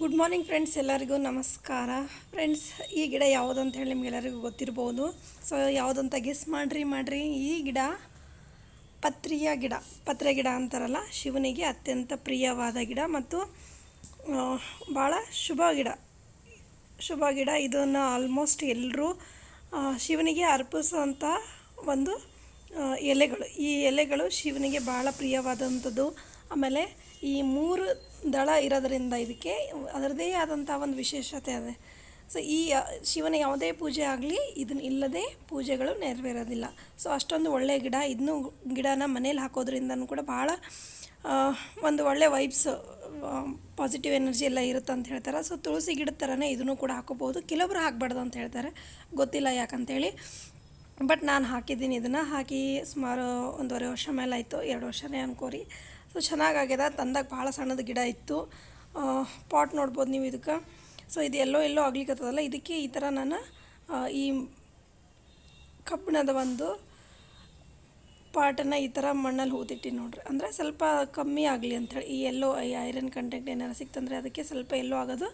Good morning friends ಎಲ್ಲರಿಗೂ ನಮಸ್ಕಾರ. Friends ಈ ಗಿಡ ಯಾವುದು ಅಂತ ಹೇಳಿ ನಿಮಗೆಲ್ಲರಿಗೂ ಗೊತ್ತಿರ್ಬೋದು. ಸೊ ಯಾವುದಂತ ಗೆಸ್ ಮಾಡಿರಿ ಮಾಡಿರಿ. ಈ ಗಿಡ ಪತ್ರಿಯ ಗಿಡ. ಪತ್ರೆ ಗಿಡ ಅಂತಾರಲ್ಲ, ಶಿವನಿಗೆ ಅತ್ಯಂತ ಪ್ರಿಯವಾದ ಗಿಡ ಮತ್ತು ಭಾಳ ಶುಭ ಗಿಡ. ಶುಭ ಗಿಡ. ಇದನ್ನು ಆಲ್ಮೋಸ್ಟ್ ಎಲ್ಲರೂ ಶಿವನಿಗೆ ಅರ್ಪಿಸುವಂಥ ಒಂದು ಎಲೆಗಳು. ಈ ಎಲೆಗಳು ಶಿವನಿಗೆ ಭಾಳ ಪ್ರಿಯವಾದಂಥದ್ದು. ಆಮೇಲೆ ಈ ಮೂರು ದಳ ಇರೋದರಿಂದ ಇದಕ್ಕೆ ಅದರದೇ ಆದಂಥ ಒಂದು ವಿಶೇಷತೆ ಅದೇ. ಸೊ ಈ ಶಿವನ ಯಾವುದೇ ಪೂಜೆ ಆಗಲಿ ಇದನ್ನ ಇಲ್ಲದೆ ಪೂಜೆಗಳು ನೆರವೇರೋದಿಲ್ಲ. ಸೊ ಅಷ್ಟೊಂದು ಒಳ್ಳೆಯ ಗಿಡ ಇದನ್ನು ಗಿಡನ ಮನೇಲಿ ಹಾಕೋದ್ರಿಂದನೂ ಕೂಡ ಭಾಳ ಒಂದು ಒಳ್ಳೆ ವೈಬ್ಸ್ ಪಾಸಿಟಿವ್ ಎನರ್ಜಿ ಎಲ್ಲ ಇರುತ್ತೆ ಅಂತ ಹೇಳ್ತಾರೆ. ಸೊ ತುಳಸಿ ಗಿಡದ ಥರನೇ ಇದನ್ನು ಕೂಡ ಹಾಕೋಬೋದು ಕೆಲವರು ಹಾಕ್ಬಾರ್ದು ಅಂತ ಹೇಳ್ತಾರೆ. ಗೊತ್ತಿಲ್ಲ ಯಾಕಂತೇಳಿ. ಬಟ್ ನಾನು ಹಾಕಿದ್ದೀನಿ ಇದನ್ನು. ಹಾಕಿ ಸುಮಾರು ಒಂದೂವರೆ ವರ್ಷ ಮೇಲೆ ಆಯಿತು ಎರಡು ವರ್ಷನೇ ಅನ್ಕೋರಿ. ಸೊ ಚೆನ್ನಾಗಾಗ್ಯದ ತಂದಾಗ ಭಾಳ ಸಣ್ಣದ ಗಿಡ ಇತ್ತು. ಪಾಟ್ ನೋಡ್ಬೋದು ನೀವು ಇದಕ್ಕೆ. ಸೊ ಇದು ಎಲ್ಲೋ ಎಲ್ಲೋ ಆಗ್ಲಿಕ್ಕತ್ತದಲ್ಲ ಇದಕ್ಕೆ ಈ ಥರ ನಾನು ಈ ಕಬ್ಬಿಣದ ಒಂದು ಪಾಟನ್ನು ಈ ಥರ ಮಣ್ಣಲ್ಲಿ ಹೂತಿಟ್ಟಿ ನೋಡ್ರಿ. ಅಂದರೆ ಸ್ವಲ್ಪ ಕಮ್ಮಿ ಆಗಲಿ ಅಂಥೇಳಿ ಈ ಎಲ್ಲೋ ಈ ಐರನ್ ಕಂಟೆಂಟ್ ಏನಾರು ಸಿಕ್ತಂದರೆ ಅದಕ್ಕೆ ಸ್ವಲ್ಪ ಎಲ್ಲೋ ಆಗೋದು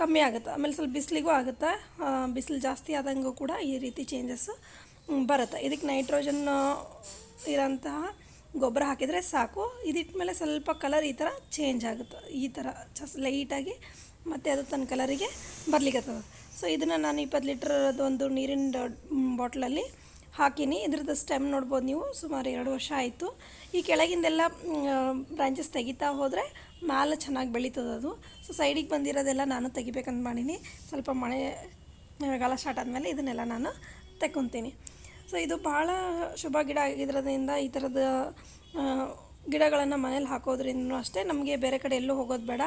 ಕಮ್ಮಿ ಆಗುತ್ತೆ. ಆಮೇಲೆ ಸ್ವಲ್ಪ ಬಿಸಿಲಿಗೂ ಆಗುತ್ತೆ. ಬಿಸಿಲು ಜಾಸ್ತಿ ಆದಂಗೂ ಕೂಡ ಈ ರೀತಿ ಚೇಂಜಸ್ಸು ಬರುತ್ತೆ. ಇದಕ್ಕೆ ನೈಟ್ರೋಜನ್ ಇರೋಂತಹ ಗೊಬ್ಬರ ಹಾಕಿದರೆ ಸಾಕು. ಇದಿಟ್ಟ ಮೇಲೆ ಸ್ವಲ್ಪ ಕಲರ್ ಈ ಥರ ಚೇಂಜ್ ಆಗುತ್ತೆ. ಈ ಥರ ಚಸ್ ಲೈಟಾಗಿ ಮತ್ತು ಅದು ತನ್ನ ಕಲರಿಗೆ ಬರ್ಲಿಕ್ಕತ್ತದ ಸೊ ಇದನ್ನು ನಾನು ಇಪ್ಪತ್ತು ಲೀಟ್ರ್ ಒಂದು ನೀರಿನ ಬಾಟ್ಲಲ್ಲಿ ಹಾಕೀನಿ. ಇದ್ರದ್ದು ಸ್ಟೆಮ್ ನೋಡ್ಬೋದು ನೀವು. ಸುಮಾರು ಎರಡು ವರ್ಷ ಆಯಿತು. ಈ ಕೆಳಗಿಂದೆಲ್ಲ ಬ್ರಾಂಚಸ್ ತೆಗಿತಾ ಹೋದರೆ ಮ್ಯಾಲೆ ಚೆನ್ನಾಗಿ ಬೆಳೀತದೆ ಅದು. ಸೊ ಸೈಡಿಗೆ ಬಂದಿರೋದೆಲ್ಲ ನಾನು ತೆಗಿಬೇಕಂತ ಮಾಡೀನಿ. ಸ್ವಲ್ಪ ಮಳೆ, ಮಳೆಗಾಲ ಸ್ಟಾರ್ಟ್ ಆದಮೇಲೆ ಇದನ್ನೆಲ್ಲ ನಾನು ತೆಕ್ಕೊತೀನಿ. ಸೊ ಇದು ಭಾಳ ಶುಭ ಗಿಡ ಆಗಿರೋದ್ರಿಂದ ಈ ಥರದ ಗಿಡಗಳನ್ನು ಮನೇಲಿ ಹಾಕೋದ್ರಿಂದ ಅಷ್ಟೇ ನಮಗೆ ಬೇರೆ ಕಡೆ ಎಲ್ಲೂ ಹೋಗೋದು ಬೇಡ.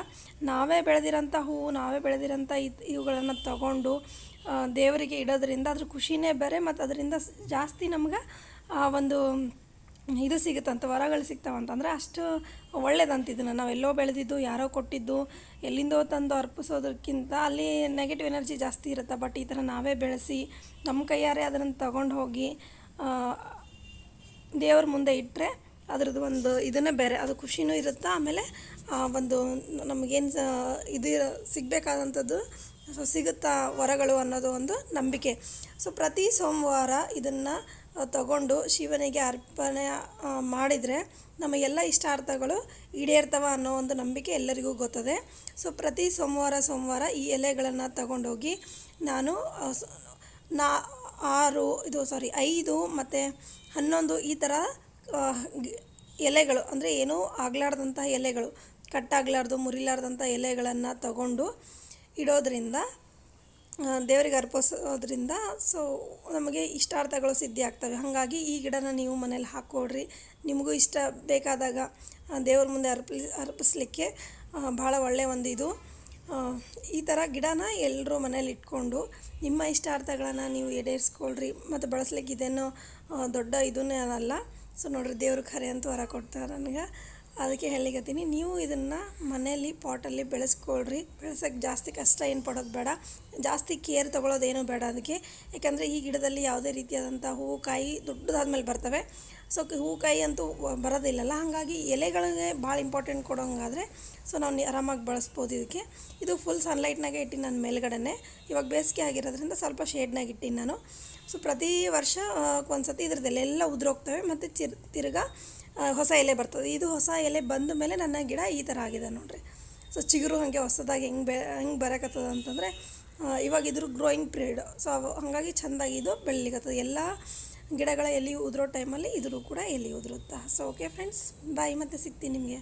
ನಾವೇ ಬೆಳೆದಿರೋಂಥ ಹೂವು, ನಾವೇ ಬೆಳೆದಿರೋಂಥ ಇದು, ಇವುಗಳನ್ನು ತಗೊಂಡು ದೇವರಿಗೆ ಇಡೋದ್ರಿಂದ ಅದ್ರ ಖುಷಿನೇ ಬೇರೆ, ಮತ್ತು ಅದರಿಂದ ಜಾಸ್ತಿ ನಮ್ಗೆ ಆ ಒಂದು ಇದು ಸಿಗುತ್ತಂತ ವರಗಳು ಸಿಗ್ತಾವಂತಂದ್ರೆ ಅಷ್ಟು ಒಳ್ಳೇದಂತ ಇದನ್ನು. ನಾವು ಎಲ್ಲೋ ಬೆಳೆದಿದ್ದು, ಯಾರೋ ಕೊಟ್ಟಿದ್ದು, ಎಲ್ಲಿಂದೋ ತಂದು ಅರ್ಪಿಸೋದಕ್ಕಿಂತ ಅಲ್ಲಿ ನೆಗೆಟಿವ್ ಎನರ್ಜಿ ಜಾಸ್ತಿ ಇರುತ್ತೆ. ಬಟ್ ಈ ಥರ ನಾವೇ ಬೆಳೆಸಿ, ನಮ್ಮ ಕೈಯಾರೆ ಅದನ್ನು ತಗೊಂಡು ಹೋಗಿ ದೇವ್ರ ಮುಂದೆ ಇಟ್ಟರೆ ಅದ್ರದ್ದು ಒಂದು ಇದನ್ನೇ ಬೇರೆ. ಅದು ಖುಷಿನೂ ಇರುತ್ತೆ, ಆಮೇಲೆ ಒಂದು ನಮಗೇನು ಇದು ಸಿಗಬೇಕಾದಂಥದ್ದು ಸೊ ಸಿಗುತ್ತಾ ವರಗಳು ಅನ್ನೋದು ಒಂದು ನಂಬಿಕೆ. ಸೊ ಪ್ರತಿ ಸೋಮವಾರ ಇದನ್ನು ತಗೊಂಡು ಶಿವನಿಗೆ ಅರ್ಪಣೆ ಮಾಡಿದರೆ ನಮ್ಮ ಎಲ್ಲ ಇಷ್ಟಾರ್ಥಗಳು ಈಡೇರ್ತವ ಅನ್ನೋ ಒಂದು ನಂಬಿಕೆ ಎಲ್ಲರಿಗೂ ಗೊತ್ತದೆ. ಸೊ ಪ್ರತಿ ಸೋಮವಾರ ಸೋಮವಾರ ಈ ಎಲೆಗಳನ್ನು ತಗೊಂಡೋಗಿ ನಾನು ನಾ, ಆರು, ಇದು ಸಾರಿ ಐದು ಮತ್ತು ಹನ್ನೊಂದು ಈ ಥರ ಎಲೆಗಳು ಅಂದರೆ ಏನೂ ಆಗಲಾರ್ದಂಥ ಎಲೆಗಳು, ಕಟ್ಟಾಗಲಾರ್ದು ಮುರಿಲಾರ್ದಂಥ ಎಲೆಗಳನ್ನು ತಗೊಂಡು ಇಡೋದ್ರಿಂದ ದೇವರಿಗೆ ಅರ್ಪಿಸೋದ್ರಿಂದ ಸೊ ನಮಗೆ ಇಷ್ಟಾರ್ಥಗಳು ಸಿದ್ಧಿ ಆಗ್ತವೆ. ಹಾಗಾಗಿ ಈ ಗಿಡನ ನೀವು ಮನೇಲಿ ಹಾಕ್ಕೊಡ್ರಿ. ನಿಮಗೂ ಇಷ್ಟ ಬೇಕಾದಾಗ ದೇವ್ರ ಮುಂದೆ ಅರ್ಪಿ, ಅರ್ಪಿಸ್ಲಿಕ್ಕೆ ಭಾಳ ಒಳ್ಳೆಯ ಒಂದು ಇದು ಈ ಥರ ಗಿಡನ ಎಲ್ಲರೂ ಮನೇಲಿ ಇಟ್ಕೊಂಡು, ನಿಮ್ಮ ಇಷ್ಟಾರ್ಥಗಳನ್ನು ನೀವು ಈಡೇರಿಸ್ಕೊಳ್ರಿ. ಮತ್ತು ಬಳಸ್ಲಿಕ್ಕೆ ಇದೇನೋ ದೊಡ್ಡ ಇದನ್ನೇ ಅಲ್ಲ ಸೊ ನೋಡ್ರಿ ದೇವ್ರಿಗೆ ಖರೆ ಅಂತ ಹೊರ ಕೊಡ್ತಾರೆ ನನಗೆ. ಅದಕ್ಕೆ ಹೇಳಿಕತ್ತೀನಿ, ನೀವು ಇದನ್ನು ಮನೆಯಲ್ಲಿ ಪಾಟಲ್ಲಿ ಬೆಳೆಸ್ಕೊಳ್ರಿ. ಬೆಳೆಸೋಕ್ಕೆ ಜಾಸ್ತಿ ಕಷ್ಟ ಏನು ಪಡೋದು ಬೇಡ. ಜಾಸ್ತಿ ಕೇರ್ ತೊಗೊಳೋದೇನು ಬೇಡ ಅದಕ್ಕೆ. ಯಾಕಂದರೆ ಈ ಗಿಡದಲ್ಲಿ ಯಾವುದೇ ರೀತಿಯಾದಂಥ ಹೂವು ಕಾಯಿ ದೊಡ್ಡದಾದ್ಮೇಲೆ ಬರ್ತವೆ. ಸೊ ಹೂವು ಕಾಯಿ ಅಂತೂ ಬರೋದಿಲ್ಲಲ್ಲ. ಹಾಗಾಗಿ ಎಲೆಗಳಿಗೆ ಭಾಳ ಇಂಪಾರ್ಟೆಂಟ್ ಕೊಡೋಂಗಾದರೆ ಸೊ ನಾವು ಆರಾಮಾಗಿ ಬಳಸ್ಬೋದು ಇದಕ್ಕೆ. ಇದು ಫುಲ್ ಸನ್ಲೈಟ್ನಾಗೆ ಇಟ್ಟಿನಿ ನಾನು ಮೇಲುಗಡೆನೆ. ಇವಾಗ ಬೇಸಿಗೆ ಆಗಿರೋದ್ರಿಂದ ಸ್ವಲ್ಪ ಶೇಡ್ನಾಗ ಇಟ್ಟಿನಿ ನಾನು. ಸೊ ಪ್ರತಿ ವರ್ಷ ಒಂದು ಸತಿ ಇದ್ರದ್ದೆಲ್ಲ ಉದುರೋಗ್ತವೆ. ಮತ್ತು ಚಿರ್ ತಿರ್ಗಾ ಹೊಸ ಎಲೆ ಬರ್ತದೆ. ಇದು ಹೊಸ ಎಲೆ ಬಂದ ಮೇಲೆ ನನ್ನ ಗಿಡ ಈ ಥರ ಆಗಿದೆ ನೋಡಿರಿ. ಸೊ ಚಿಗುರು ಹಾಗೆ ಹೊಸದಾಗಿ ಹೆಂಗೆ ಬೆ, ಹೆಂಗೆ ಬರೋಕತ್ತದ ಅಂತಂದರೆ ಇವಾಗ ಇದ್ರ ಗ್ರೋಯಿಂಗ್ ಪೀರಿಯಡ್ ಸೊ ಹಾಗಾಗಿ ಚೆಂದಾಗಿ ಇದು ಬೆಳಿಲಿಕತ್ತದ ಎಲ್ಲ ಗಿಡಗಳ ಎಲೆ ಉದುರೋ ಟೈಮಲ್ಲಿ ಇದ್ರೂ ಕೂಡ ಎಲೆ ಉದುರುತ್ತೆ. ಸೊ ಓಕೆ ಫ್ರೆಂಡ್ಸ್ ಬಾಯ್ ಮತ್ತೆ ಸಿಗ್ತೀನಿ ನಿಮಗೆ.